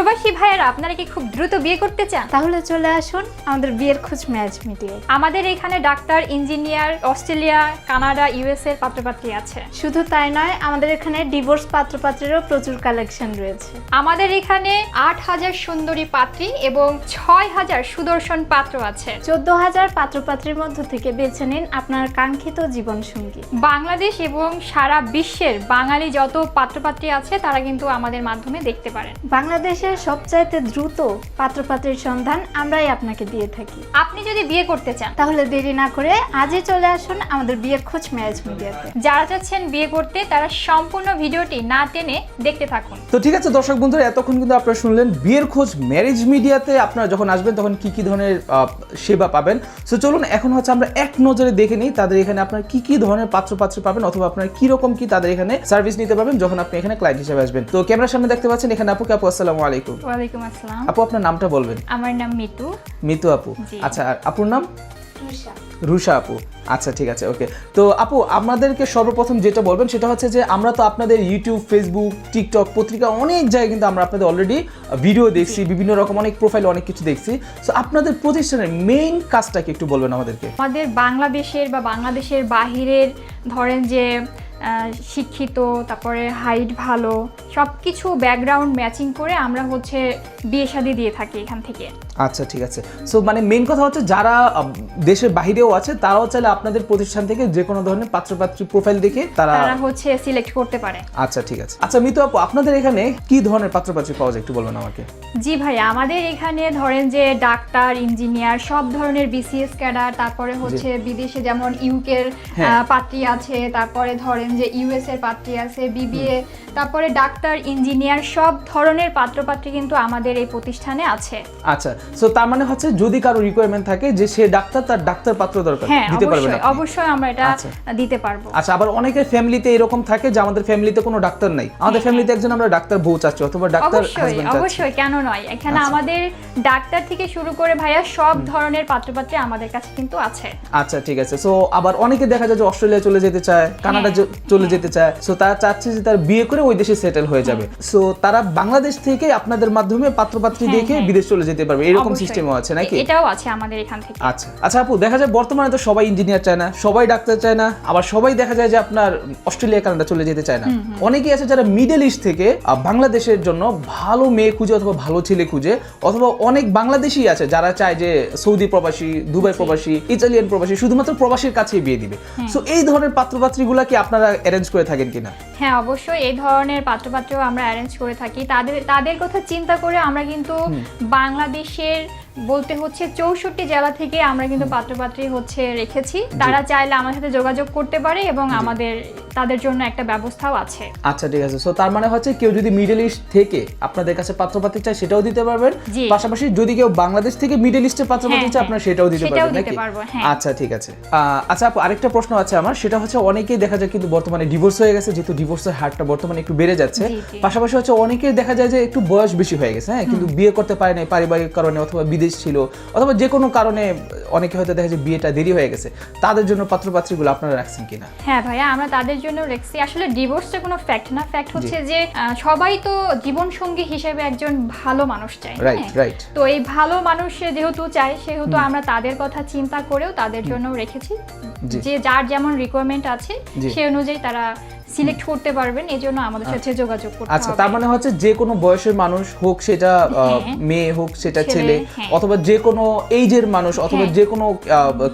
প্রবাসী ভাইয়েরা আপনারা কি খুব দ্রুত বিয়ে করতে চান? তাহলে চলে আসুন আমাদের বিয়ের খোঁজ ম্যাচ মিটিয়ে। আমাদের এখানে doctor engineer Australia Canada US এর পাত্রপাত্রী আছে। শুধু তাই নয় আমাদের এখানে ডিভোর্স পাত্রপাত্রেরও প্রচুর কালেকশন রয়েছে। আমাদের এখানে আট হাজার সুন্দরী পাত্রী এবং ছয় হাজার সুদর্শন পাত্র আছে। চোদ্দ হাজার পাত্রপাত্রীর মধ্য থেকে বেছে নিন আপনার কাঙ্ক্ষিত জীবনসঙ্গী। বাংলাদেশ এবং সারা বিশ্বের বাঙালি যত পাত্রপাত্রী আছে তারা কিন্তু আমাদের মাধ্যমে দেখতে পারেন। বাংলাদেশের সবচাইতে দ্রুত পাত্রপাত্রীর সন্ধান আমরাই আপনাকে দিয়ে থাকি। আপনি যদি বিয়ে করতে চান তাহলে দেরি না করে আজই চলে আসুন আমাদের বিয়ের খোঁজ ম্যারেজ মিডিয়াতে। যারা চাচ্ছেন বিয়ে করতে তারা সম্পূর্ণ ভিডিওটি না টেনে দেখতে থাকুন। তো ঠিক আছে দর্শক বন্ধুরা এতক্ষণ কিন্তু আপনারা শুনলেন বিয়ের খোঁজ ম্যারেজ মিডিয়াতে আপনারা যখন আসবেন তখন কি কি ধরনের আহ, সেবা পাবেন। সো চলুন এখন হচ্ছে আমরা এক নজরে দেখে নিই তাদের এখানে আপনারা কি কি ধরনের পাত্র পাত্র পাবেন অথবা আপনারা কি রকম কি তাদের এখানে সার্ভিস নিতে পারবেন যখন আপনি এখানে ক্লায়েন্ট হিসেবে আসবেন। তো ক্যামেরার সামনে দেখতে পাচ্ছেন এখানে আপু আপু? আসসালামু আলাইকুম। ওয়ালাইকুম আসসালাম। আপু আপনার নামটা বলবেন? আমার নাম মিতু। মিতু আপু। আচ্ছা আর আপুর নাম? রুষা আপু। আচ্ছা ঠিক আছে ওকে। তো আপু আমাদেরকে সর্বপ্রথম যেটা বলবেন সেটা হচ্ছে যে আমরা তো আপনাদের ইউটিউব ফেসবুক টিকটক পত্রিকা অনেক জায়গায় কিন্তু আমরা আপনাদের অলরেডি ভিডিও দেখছি বিভিন্ন রকম অনেক প্রোফাইল অনেক কিছু দেখছি। সো আপনাদের প্রতিষ্ঠানের মেইন কাজটাকে একটু বলবেন আমাদেরকে? আমাদের বাংলাদেশের বা বাংলাদেশের বাহিরের ধরেন যে শিক্ষিত, তারপরে হাইট ভালো সব কিছু ব্যাকগ্রাউন্ড ম্যাচিং করে আমরা হচ্ছে বিয়ে শাদি দিয়ে থাকি এখান থেকে। আচ্ছা ঠিক আছে। সো মানে মেইন কথা হচ্ছে যারা দেশের বাইরেও আছে তারাও চাইলে আপনাদের প্রতিষ্ঠান থেকে যে কোনো ধরনের পাত্রপাত্রী প্রোফাইল দেখে তারা হচ্ছে সিলেক্ট করতে পারে। আচ্ছা ঠিক আছে। আচ্ছা মিতু আপু আপনাদের এখানে কি ধরনের পাত্রপাত্রী পাওয়া যায় একটু বলবেন আমাকে? জি ভাই আমাদের এখানে ধরেন যে ডাক্তার ইঞ্জিনিয়ার সব ধরনের বিসিএস ক্যাডার তারপরে হচ্ছে বিদেশে যেমন ইউকের হ্যাঁ। পাত্রী আছে তারপরে ধরেন যে ইউএস এর পাত্রী আছে বিবিএ তারপরে ডাক্তার ইঞ্জিনিয়ার সব ধরনের পাত্রপাত্রী কিন্তু আমাদের এই প্রতিষ্ঠানে আছে। আচ্ছা সো তার মানে হচ্ছে যদি কারও রিকোয়ারমেন্ট থাকে যে সে ডাক্তার তার ডাক্তার পাত্র দরকার। হ্যাঁ দিতে অবশ্যই আপনি? অবশ্যই আমরা এটা আচ্ছা। দিতে পারব। আচ্ছা আবার অনেকের ফ্যামিলিতে এরকম থাকে যে আমাদের ফ্যামিলিতে কোনো ডাক্তার নাই। আমাদের ফ্যামিলিতে একজন আমরা ডাক্তার বউ চাচ্ছি অথবা ডাক্তার অবশ্যই হাজবেন্ড চাচ্ছি। অবশ্যই কেন নয়? এখানে আচ্ছা। আমাদের ডাক্তার থেকে শুরু করে ভাইয়া সব ধরনের পাত্রপাত্রী আমাদের কাছে কিন্তু আছে। আচ্ছা ঠিক আছে। সো আবার অনেকে দেখা যায় যে অস্ট্রেলিয়া চলে যেতে চায় কানাডা চলে যেতে চায়। সো তারা চাচ্ছে যে তার বিয়ে করে ওই দেশে সেটেল হয়ে যাবে। সো তারা বাংলাদেশ থেকে আপনাদের মাধ্যমে পাত্রপাত্রী হ্যাঁ, দেখে হ্যাঁ। বিদেশ চলে যেতে পারবে। এরকম সিস্টেমও আছে নাকি? এটাও আছে আমাদের এখান থেকে। আচ্ছা। আচ্ছা আপু দেখা যায় বর্তমানে তো সবাই ইঞ্জিনিয়ার চায় না সবাই ডাক্তার চায় না আবার সবাই দেখা যায় যে আপনার অস্ট্রেলিয়া কানাডা চলে যেতে চায় না। অনেকেই আছে যারা মিডল ইস্ট থেকে বাংলাদেশের জন্য ভালো মেয়ে খুঁজে অথবা ভালো ছেলে খুঁজে অথবা অনেক বাংলাদেশি আছে যারা চায় যে সৌদি প্রবাসী দুবাই প্রবাসী ইতালিয়ান প্রবাসী শুধুমাত্র প্রবাসীর কাছেই বিয়ে দিবে। সো এই ধরনের পাত্রপাত্রীগুলা কি আপনারা অ্যারেঞ্জ করে থাকেন কিনা? হ্যাঁ অবশ্যই এই ধরনের পাত্রপাত্র আমরা অ্যারেঞ্জ করে থাকি। তাদের তাদের কথা চিন্তা করে আমরা কিন্তু বাংলাদেশের বলতে হচ্ছে চৌষট্টি জেলা থেকে আমরা কিন্তু পাত্রপাত্রী হচ্ছে রেখেছি। তারা চাইলে আমার সাথে যোগাযোগ করতে পারে এবং আমাদের তাদের জন্য একটা ব্যবস্থাও আছে। আচ্ছা ঠিক আছে। সো তার মানে হচ্ছে কেউ যদি মিডল ইস্ট থেকে আপনাদের কাছে পাত্রপাত্রী চায় সেটাও দিতে পারবেন। পাশাপাশি যদি কেউ বাংলাদেশ থেকে মিডল ইস্টের হ্যাঁ, চায় হ্যাঁ। আপনারা সেটাও দিতে সেটাও পারবেন দিতে নাকি? পারব, হ্যাঁ। আচ্ছা ঠিক আছে। আচ্ছা আপু আরেকটা প্রশ্ন আছে আমার। সেটা হচ্ছে অনেকেই দেখা যায় কিন্তু বর্তমানে ডিভোর্স হয়ে গেছে যেহেতু ডিভোর্সের হারটা বর্তমানে একটু বেড়ে যাচ্ছে। পাশাপাশি হচ্ছে অনেকেই দেখা যায় যে একটু বয়স বেশি হয়ে গেছে হ্যাঁ কিন্তু বিয়ে করতে পারে নাই পারিবারিক কারণে অথবা বিদেশ ছিল অথবা যে কোনো কারণে অনেকে হয়তো দেখা যায় বিয়েটা দেরি হয়ে গেছে। তাদের জন্য পাত্রপাত্রীগুলো আপনারা রাখছেন কিনা? হ্যাঁ ভাইয়া আমরা তাদের জন্য রেখেছি। আসলে ডিভোর্সটা কোনো ফ্যাক্ট না। ফ্যাক্ট হচ্ছে যে সবাই তো জীবন সঙ্গী হিসেবে একজন ভালো মানুষ চায় হ্যাঁ? তো এই ভালো মানুষ যেহেতু চাই সেহেতু আমরা তাদের কথা চিন্তা করেও তাদের জন্য রেখেছি। যে যার যেমন রিকোয়ারমেন্ট আছে সে সেই অনুযায়ী তারা সিলেক্ট করতে পারবেন এই জন্য আমাদের সাথে যোগাযোগ করতে আচ্ছা তার মানে হচ্ছে যে কোনো বয়সের মানুষ হোক সেটা হ্যাঁ। মেয়ে হোক সেটা ছেলে, হ্যাঁ। অথবা যে কোনো এইজের মানুষ অথবা হ্যাঁ। যে কোনো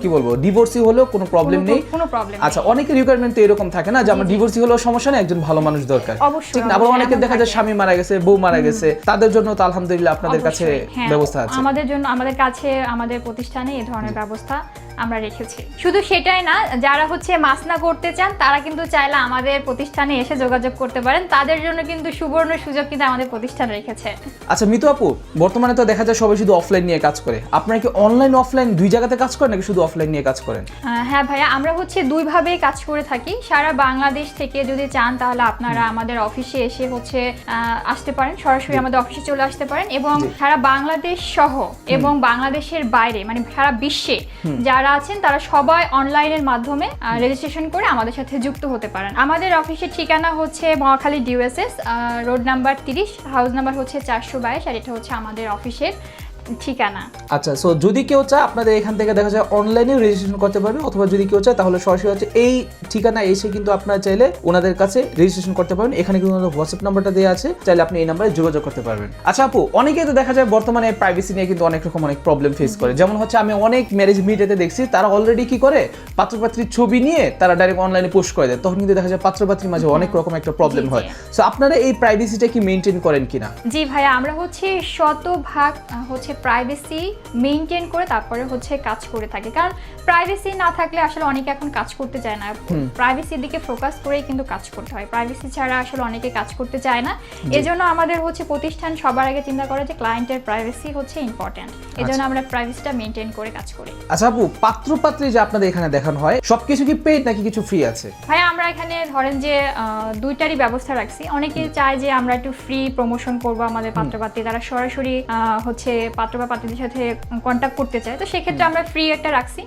কি বলব ডিভোর্সি হলেও কোনো প্রবলেম নেই। কোনো প্রবলেম আচ্ছা অনেকের রিকোয়ারমেন্ট তো এরকম থাকে না যে আমার ডিভোর্সি হলেও সমস্যা নেই একজন ভালো মানুষ দরকার। ঠিক না? আবার অনেকে দেখা যায়। স্বামী মারা গেছে বউ মারা গেছে তাদের জন্য তো আলহামদুলিল্লাহ আপনাদের কাছে ব্যবস্থা আছে। আমাদের জন্য আমাদের কাছে আমাদের প্রতিষ্ঠানে এই ধরনের ব্যবস্থা আমরা রেখেছি। শুধু সেটাই না যারা হচ্ছে মাসনা করতে চান তারা কিন্তু চাইলে আমাদের প্রতিষ্ঠানে এসে যোগাযোগ করতে পারেন। তাদের জন্য কিন্তু সুবর্ণ সুযোগ কিন্তু আমাদের প্রতিষ্ঠান রেখেছে। আচ্ছা মিতু আপু বর্তমানে তো দেখা যায় সবাই শুধু অফলাইন নিয়ে কাজ করে। আপনারা কি অনলাইন অফলাইন দুই জায়গাতে কাজ করেন নাকি শুধু অফলাইন নিয়ে কাজ করেন? হ্যাঁ ভাইয়া আমরা হচ্ছে দুইভাবেই কাজ করে থাকি। সারা বাংলাদেশ থেকে যদি চান তাহলে আপনারা আমাদের অফিসে এসে হচ্ছে আসতে পারেন। সরাসরি আমাদের অফিসে চলে আসতে পারেন এবং সারা বাংলাদেশ সহ এবং বাংলাদেশের বাইরে মানে সারা বিশ্বে যারা আছেন তারা সবাই অনলাইনের মাধ্যমে রেজিস্ট্রেশন করে আমাদের সাথে যুক্ত হতে পারেন। আমাদের অফিসের ঠিকানা হচ্ছে মহাখালী ডিউএসএস রোড নাম্বার তিরিশ, হাউস নাম্বার হচ্ছে চারশো বাইশ, আর এটা হচ্ছে আমাদের অফিসের ঠিকানা। আচ্ছা সো যদি কেউ চায় আপনাদের এখান থেকে দেখা যায় অনলাইনে রেজিস্ট্রেশন করতে পারবে অথবা যদি কেউ চায় তাহলে সরাসরি হচ্ছে এই ঠিকানা এসে কিন্তু আপনারা চাইলে ওনাদের কাছে রেজিস্ট্রেশন করতে পারবেন। এখানে কিন্তু ওনাদের হোয়াটসঅ্যাপ নাম্বারটা দেওয়া আছে চাইলে আপনি এই নাম্বারে যোগাযোগ করতে পারবেন। আচ্ছা আপু অনেকেই তো দেখা যায় বর্তমানে প্রাইভেসি নিয়ে কিন্তু অনেক রকম অনেক প্রবলেম ফেস করে। যেমন হচ্ছে আমি অনেক ম্যারেজ মিডিয়াতে দেখছি তারা অলরেডি কি করে? পাত্রপাত্রীর ছবি নিয়ে তারা ডাইরেক্ট অনলাইনে পোস্ট করে দেয়। তখন কিন্তু দেখা যায় পাত্রপাত্রীর মাঝে অনেক রকম একটা প্রবলেম। হয়। সো আপনারা এই প্রাইভেসিটা কি মেনটেন করেন কিনা? জি ভাইয়া আমরা হচ্ছে শতভাগ হচ্ছে প্রাইভেসি মেনটেন করে তারপরে হচ্ছে কাজ করে থাকি। কারণ প্রাইভেসি না থাকলে আসলে অনেকে এখন কাজ করতে চায় না। প্রাইভেসির দিকে ফোকাস করেই কিন্তু কাজ করতে হয়। প্রাইভেসি ছাড়া আসলে অনেকে কাজ করতে চায় না। এজন্য আমাদের হচ্ছে প্রতিষ্ঠান সবার আগে চিন্তা করে যে ক্লায়েন্টের প্রাইভেসি হচ্ছে ইম্পর্ট্যান্ট এজন্য আমরা প্রাইভেসিটা মেনটেন করে কাজ করি। আচ্ছা আপু পাত্র পাত্রী যে আপনাদের এখানে দেখানো হয় সবকিছু কি পেইড নাকি কিছু ফ্রি আছে? ভাই এখানে ধরেন যে দুইটারই ব্যবস্থা রাখছি। অনেকে চায় যে আমরা একটু ফ্রি প্রমোশন করব আমাদের পাত্রপাত্রী। তারা সরাসরি হচ্ছে পাত্র বা পাত্রীদের সাথে কন্ট্যাক্ট করতে চায়। তো সেক্ষেত্রে আমরা ফ্রি একটা রাখছি।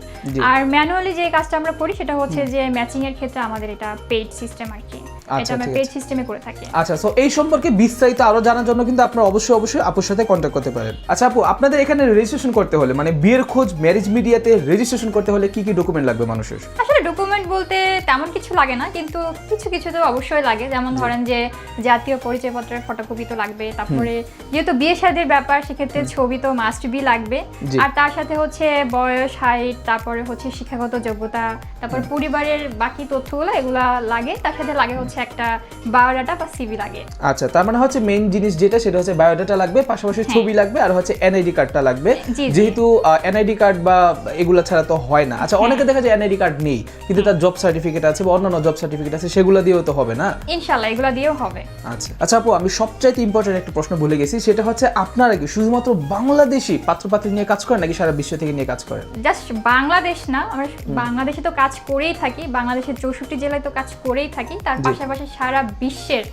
আর ম্যানুয়ালি যে কাজটা আমরা করি সেটা হচ্ছে যে ম্যাচিং এর ক্ষেত্রে আমাদের এটা পেইড সিস্টেম আর কি। এটা আমরা ঠিক সিস্টেমে করে থাকি। আচ্ছা সো এই সম্পর্কে বিস্তারিত আরও জানার জন্য কিন্তু আপনারা অবশ্যই অবশ্যই আপুর সাথে কন্ট্যাক্ট করতে পারেন। আচ্ছা আপু আপনাদের এখানে রেজিস্ট্রেশন করতে হলে মানে বিয়ের খোঁজ ম্যারেজ মিডিয়াতে রেজিস্ট্রেশন করতে হলে কি কি ডকুমেন্ট লাগবে মানুষের? আসলে ডকুমেন্ট বলতে তেমন কিছু লাগে না কিন্তু কিছু কিছু তো অবশ্যই লাগে। যেমন ধরেন যে জাতীয় পরিচয়পত্রের ফটোকপি তো লাগবে তারপরে যেহেতু বিয়ে শাদীর ব্যাপার সেক্ষেত্রে ছবি তো মাস্ট বি লাগবে। আর তার সাথে হচ্ছে বয়স হাইট তারপরে হচ্ছে শিক্ষাগত যোগ্যতা তারপর পরিবারের বাকি তথ্যগুলো এগুলা লাগে তার সাথে লাগে হচ্ছে একটা বায়োডাটা বা সিভি লাগে। আচ্ছা তার মানে হচ্ছে মেইন জিনিস যেটা সেটা হচ্ছে বায়োডাটা লাগবে পাশাপাশি হ্যাঁ। ছবি লাগবে আর হচ্ছে এনআইডি কার্ডটা লাগবে। যেহেতু এনআইডি কার্ড বা এগুলো ছাড়া তো হয় না। আচ্ছা অনেকে দেখা যায় এনআইডি কার্ড নেই কিন্তু তার জব সার্টিফিকেট আছে বা অন্যান্য জব সার্টিফিকেট আছে সেগুলো দিয়েও তো হবে না? ইনশাল্লাহ এগুলা দিয়েও হবে। আচ্ছা আচ্ছা আপু আমি সবচাইতে ইম্পর্টেন্ট একটা প্রশ্ন ভুলে গেছি সেটা হচ্ছে আপনারা কি শুধুমাত্র বাংলাদেশি পাত্রপাত্রী নিয়ে কাজ করেন নাকি সারা বিশ্ব থেকে নিয়ে কাজ করেন? জাস্ট বাংলাদেশ না আমরা বাংলাদেশে তো কাজ করেই থাকি বাংলাদেশের চৌষট্টি জেলায় তো কাজ করেই থাকি তার। পাশাপাশি সারা বিশ্বের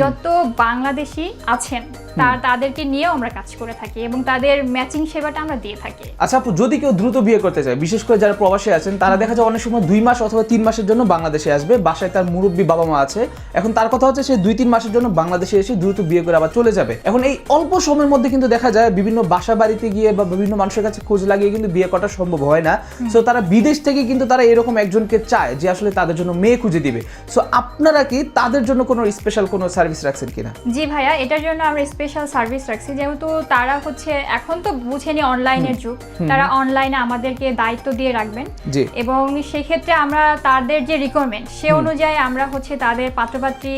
যত বাংলাদেশি আছেন তার তাদেরকে নিয়েও আমরা কাজ করে থাকি এবং তাদের ম্যাচিং সেবাটা আমরা দিয়ে থাকি। আচ্ছা আপু যদি কেউ দ্রুত বিয়ে করতে চায় বিশেষ করে যারা প্রবাসী আছেন তারা দেখা যায় অনেক সময় দুই মাস অথবা তিন মাসের জন্য বাংলাদেশে আসবে। বাসায় তার মুরব্বী বাবা মা আছে। এখন তার কথা হচ্ছে সে দুই তিন মাসের জন্য বাংলাদেশে এসে দ্রুত বিয়ে করে আবার চলে যাবে। এখন এই অল্প সময়ের মধ্যে কিন্তু দেখা যায় বিভিন্ন বাসা বাড়িতে গিয়ে বা বিভিন্ন মানুষের কাছে খোঁজ লাগিয়ে কিন্তু বিয়ে করা সম্ভব হয় না। সো তারা বিদেশ থেকে কিন্তু তারা এরকম একজনকে চায় যে আসলে তাদের জন্য মেয়ে খুঁজে দিবে। সো আপনারা কি তাদের জন্য কোনো স্পেশাল কোনো সার্ভিস রাখছেন কিনা? জি ভাইয়া এটার জন্য আমরা স্পেশাল সার্ভিস রাখছি। যেহেতু তারা হচ্ছে এখন তো বুঝেনি অনলাইনের যুগ। তারা অনলাইনে আমাদেরকে দায়িত্ব দিয়ে রাখবেন। এবং সেক্ষেত্রে আমরা তাদের যে রিকোয়ারমেন্ট সে অনুযায়ী আমরা হচ্ছে তাদের পাত্রপাত্রী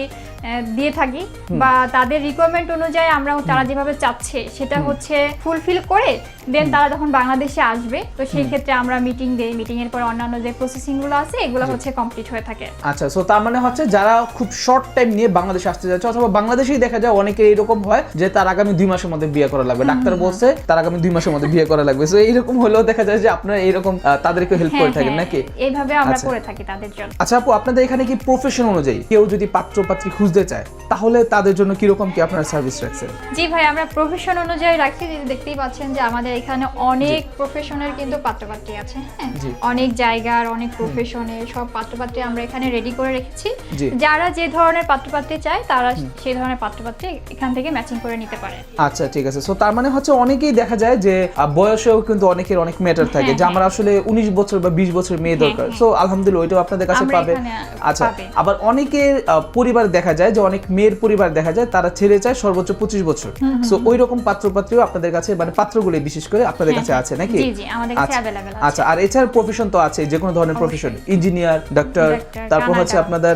দিয়ে থাকি বা তাদের রিকোয়ারমেন্ট অনুযায়ী আমরা তারা যেভাবে চাচ্ছে সেটা হচ্ছে ফুলফিল করে দেন তারা যখন বাংলাদেশে আসবে তো সেই ক্ষেত্রে আমরা মিটিং দেই মিটিং এর পর অন্যান্য যে প্রসেসিংগুলো আছে এগুলো হচ্ছে কমপ্লিট হয়ে থাকে। আচ্ছা সো তার মানে হচ্ছে যারা খুব শর্ট টাইম নিয়ে বাংলাদেশে আসতে যাচ্ছে অথবা বাংলাদেশেই দেখা যায় অনেকে এরকম হয় যে তার আগামী দুই মাসের মধ্যে বিয়ে করা লাগবে। ডাক্তার বলছে তার আগামী দুই মাসের মধ্যে বিয়ে করা লাগবে। সো এইরকম হলেও দেখা যায় যে আপনারা এইরকম তাদেরকে হেল্প করে থাকেন হ্যাঁ, নাকি? এইভাবে আমরা আচ্ছা। করে থাকি তাদের জন্য। আচ্ছা আপু আপনাদের এখানে কি প্রফেশন অনুযায়ী কেউ যদি পাত্র পাত্রী খুঁজতে চায় তাহলে তাদের জন্য কীরকম কি আপনারা সার্ভিস রাখছেন? জি ভাই আমরা প্রফেশন অনুযায়ী রাখছি যে দেখতেই পাচ্ছেন যে আমাদের এখানে অনেক প্রফেশনের কিন্তু পাত্রপাত্রী আছে হ্যাঁ। অনেক জায়গার অনেক প্রফেশনের সব পাত্রপাত্রী আমরা এখানে রেডি করে রেখেছি। যারা যে ধরনের পাত্রপাত্রী চায় তারা সেই ধরনের পাত্রপাত্রী এখান থেকে ম্যাচিং করে নিতে পারে। আচ্ছা ঠিক আছে। সো তার মানে হচ্ছে অনেকেই দেখা যায় যে বয়সেও কিন্তু অনেকের অনেক ম্যাটার থাকে হ্যাঁ, যে আমার আসলে উনিশ বছর বা বিশ বছর মেয়ে হ্যাঁ, দরকার। হ্যাঁ। সো আলহামদুলিল্লাহ ওইটাও আপনাদের কাছে পাবে। আচ্ছা আবার অনেকের পরিবার দেখা যায় যে অনেক মেয়ের পরিবার দেখা যায় তারা ছেড়ে চায় সর্বোচ্চ পঁচিশ বছর। সো ওই রকম পাত্র পাত্রীও আপনাদের কাছে মানে পাত্রগুলি বিশেষ করে আপনাদের কাছে আছে নাকি? আচ্ছা, আচ্ছা আর এছাড়া প্রফেশন তো আছে যে কোনো ধরনের প্রফেশন ইঞ্জিনিয়ার ডাক্তার তারপর হচ্ছে আপনাদের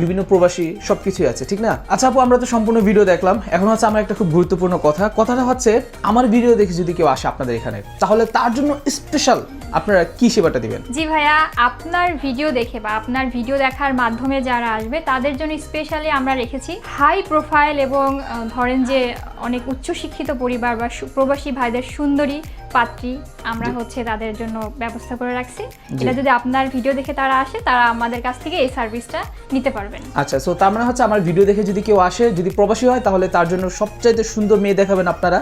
বিভিন্ন প্রবাসী সবকিছুই আছে ঠিক না? আচ্ছা আপু আমরা তো সম্পূর্ণ ভিডিও দেখলাম এখন হচ্ছে আমার একটা খুব গুরুত্বপূর্ণ কথা। কথাটা হচ্ছে আমার ভিডিও দেখে যদি কেউ আসে আপনাদের এখানে তাহলে তার জন্য স্পেশাল আপনারা কি সেবাটা দিবেন? জি ভাইয়া, আপনার ভিডিও দেখে বা আপনার ভিডিও দেখার মাধ্যমে যারা আসবে, তাদের জন্য স্পেশালি আমরা রেখেছি হাই প্রোফাইল এবং ধরেন যে অনেক উচ্চশিক্ষিত পরিবার বা প্রবাসী ভাইদের সুন্দরী পাত্রী আমরা হচ্ছে তাদের জন্য ব্যবস্থা করে রাখছি। এটা যদি আপনার ভিডিও দেখে তারা আসে তারা আমাদের কাছ থেকে এই সার্ভিসটা নিতে পারবেন। আচ্ছা সো তার মানে হচ্ছে আমার ভিডিও দেখে যদি কেউ আসে যদি প্রবাসী হয় তাহলে তার জন্য সবচাইতে সুন্দর মেয়ে দেখাবেন আপনারা।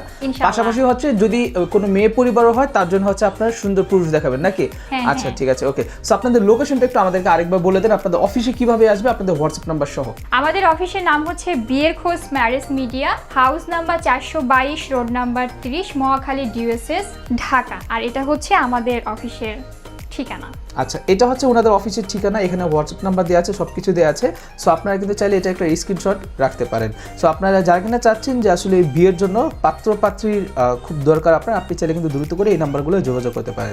পাশাপাশি হচ্ছে যদি কোনো মেয়ে পরিবারও হয় তার জন্য হচ্ছে আপনারা সুন্দর পুরুষ দেখাবেন নাকি? হ্যাঁ, আচ্ছা হ্যাঁ। ঠিক আছে ওকে সো আপনাদের লোকেশনটা একটু আমাদেরকে আরেকবার বলে দেন আপনাদের অফিসে কীভাবে আসবে আপনাদের হোয়াটসঅ্যাপ নাম্বার সহ। আমাদের অফিসের নাম হচ্ছে বিয়ের খোঁজ ম্যারেজ মিডিয়া হাউস নাম্বার চারশো বাইশ রোড নাম্বার তিরিশ মহাখালী ডিউএসএস ঢাকা, আর এটা হচ্ছে আমাদের অফিসের ঠিকানা। আচ্ছা এটা হচ্ছে ওনাদের অফিসের ঠিকানা, এখানে হোয়াটসঅ্যাপ নাম্বার দেওয়া আছে সব কিছু দেওয়া আছে। সো আপনারা কিন্তু চাইলে এটা একটা স্ক্রিনশট রাখতে পারেন। সো আপনারা যারা কিনা চাচ্ছেন যে আসলে বিয়ের জন্য পাত্র পাত্রীর খুব দরকার আপনার, আপনি চাইলে কিন্তু দ্রুত করে এই নাম্বারগুলো যোগাযোগ করতে পারেন।